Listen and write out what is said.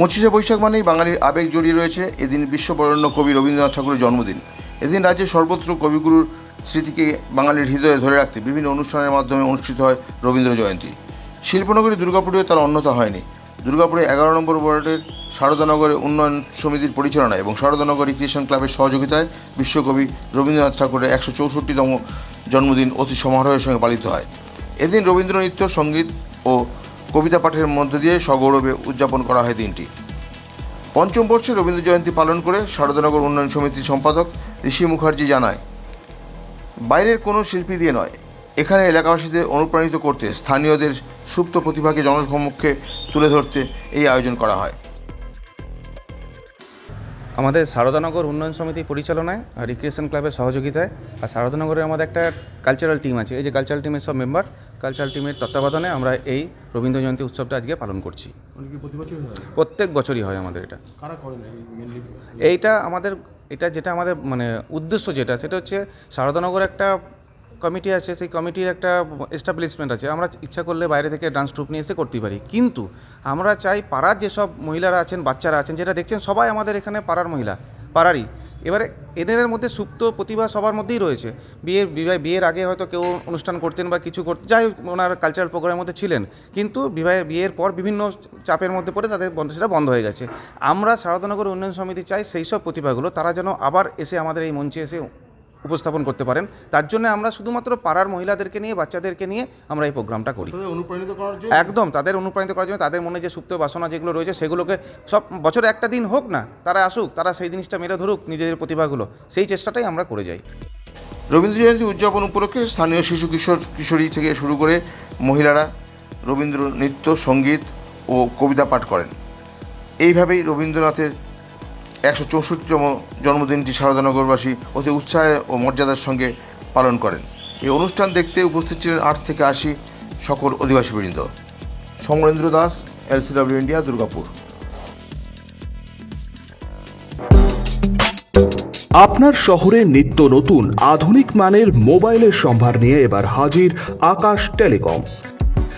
পঁচিশে বৈশাখ মানেই বাঙালির আবেগ জড়িয়ে রয়েছে। এদিন বিশ্ববরণ্য কবি রবীন্দ্রনাথ ঠাকুরের জন্মদিন। এদিন রাজ্যের সর্বত্র কবিগুরুর স্মৃতিকে বাঙালির হৃদয়ে ধরে রাখতে বিভিন্ন অনুষ্ঠানের মাধ্যমে অনুষ্ঠিত হয় রবীন্দ্র জয়ন্তী। শিল্পনগরী দুর্গাপুরেও তার অন্যতা হয়নি। দুর্গাপুরে এগারো নম্বর ওয়ার্ডের শারদানগরে উন্নয়ন সমিতির পরিচালনায় এবং শারদানগরী ক্রিয়েশন ক্লাবের সহযোগিতায় বিশ্বকবি রবীন্দ্রনাথ ঠাকুরের একশো চৌষট্টিতম জন্মদিন অতি সমারোহের সঙ্গে পালিত হয়। এদিন রবীন্দ্র নৃত্য, সংগীত ও কবিতা পাঠের মধ্য দিয়ে সগৌরবে উদযাপন করা হয় দিনটি। পঞ্চম বর্ষে রবীন্দ্র জয়ন্তী পালন করে শারদানগর উন্নয়ন সমিতির সম্পাদক ঋষি মুখার্জি জানায়, বাইরের কোনো শিল্পী দিয়ে নয়। এখানে এলাকাবাসীদের অনুপ্রাণিত করতে স্থানীয়দের সুপ্ত প্রতিভাকে জনসম্মুখে তুলে ধরতে এই আয়োজন করা হয়। আমাদের শারদানগর উন্নয়ন সমিতি পরিচালনায় আর রিক্রিয়েশন ক্লাবের সহযোগিতায়। আর শারদানগরে আমাদের একটা কালচারাল টিম আছে। এই যে কালচারাল টিমের সব মেম্বার কালচারাল টিমের তত্ত্বাবধানে আমরা এই রবীন্দ্র জয়ন্তী উৎসবটা আজকে পালন করছি। প্রত্যেক বছরই হয় আমাদের এটা। এইটা আমাদের এটা যেটা আমাদের মানে উদ্দেশ্য যেটা সেটা হচ্ছে শারদানগর একটা কমিটি আছে, সেই কমিটির একটা এস্টাবলিশমেন্ট আছে। আমরা ইচ্ছা করলে বাইরে থেকে ডান্স ট্রুপ নিয়ে এসে করতে পারি। কিন্তু আমরা চাই পাড়ার যেসব মহিলারা আছেন, বাচ্চারা আছেন, যেটা দেখছেন সবাই আমাদের এখানে পাড়ার মহিলা, পাড়ারই। এবারে এদের মধ্যে সুপ্ত প্রতিভা সবার মধ্যেই রয়েছে। বিয়ের, বিবাহ, বিয়ের আগে হয়তো কেউ অনুষ্ঠান করতেন বা কিছু করতেন যাই ওনার কালচারাল প্রোগ্রামের মধ্যে ছিলেন। কিন্তু বিবাহে, বিয়ের পর বিভিন্ন চাপের মধ্যে পড়ে তাদের বন্ধ, সেটা বন্ধ হয়ে গেছে। আমরা শারদানগর উন্নয়ন সমিতি চাই সেই সব প্রতিভাগুলো, তারা যেন আবার এসে আমাদের এই মঞ্চে এসে উপস্থাপন করতে পারেন। তার জন্য আমরা শুধুমাত্র পাড়ার মহিলাদেরকে নিয়ে বাচ্চাদেরকে নিয়ে আমরা এই প্রোগ্রামটা করি। অনুপ্রাণিত করার জন্য? একদম তাদের অনুপ্রাণিত করার জন্য তাদের মনে যে সুপ্ত বাসনা যেগুলো রয়েছে সেগুলোকে সব বছরে একটা দিন হোক না তারা আসুক তারা সেই জিনিসটা মেরে ধরুক নিজেদের প্রতিভাগুলো সেই চেষ্টাটাই আমরা করে যাই। রবীন্দ্র জয়ন্তী উদযাপন উপলক্ষে স্থানীয় শিশু কিশোর কিশোরী থেকে শুরু করে মহিলারা রবীন্দ্র নৃত্য সংগীত ও কবিতা পাঠ করেন। এইভাবেই রবীন্দ্রনাথের একশো চৌষট্টিতম জন্মদিনটি শারদানগরবাসী অতি উৎসাহে ও মর্যাদার সঙ্গে পালন করেন। এই অনুষ্ঠান দেখতে উপস্থিত ছিলেন আট থেকে আশি সকল অধিবাসীবৃন্দ। Samarendra Das, L C W India, Durgapur. আপনার শহরে নিত্য নতুন, আধুনিক মানের মোবাইলের সম্ভার নিয়ে এবার হাজির আকাশ টেলিকম।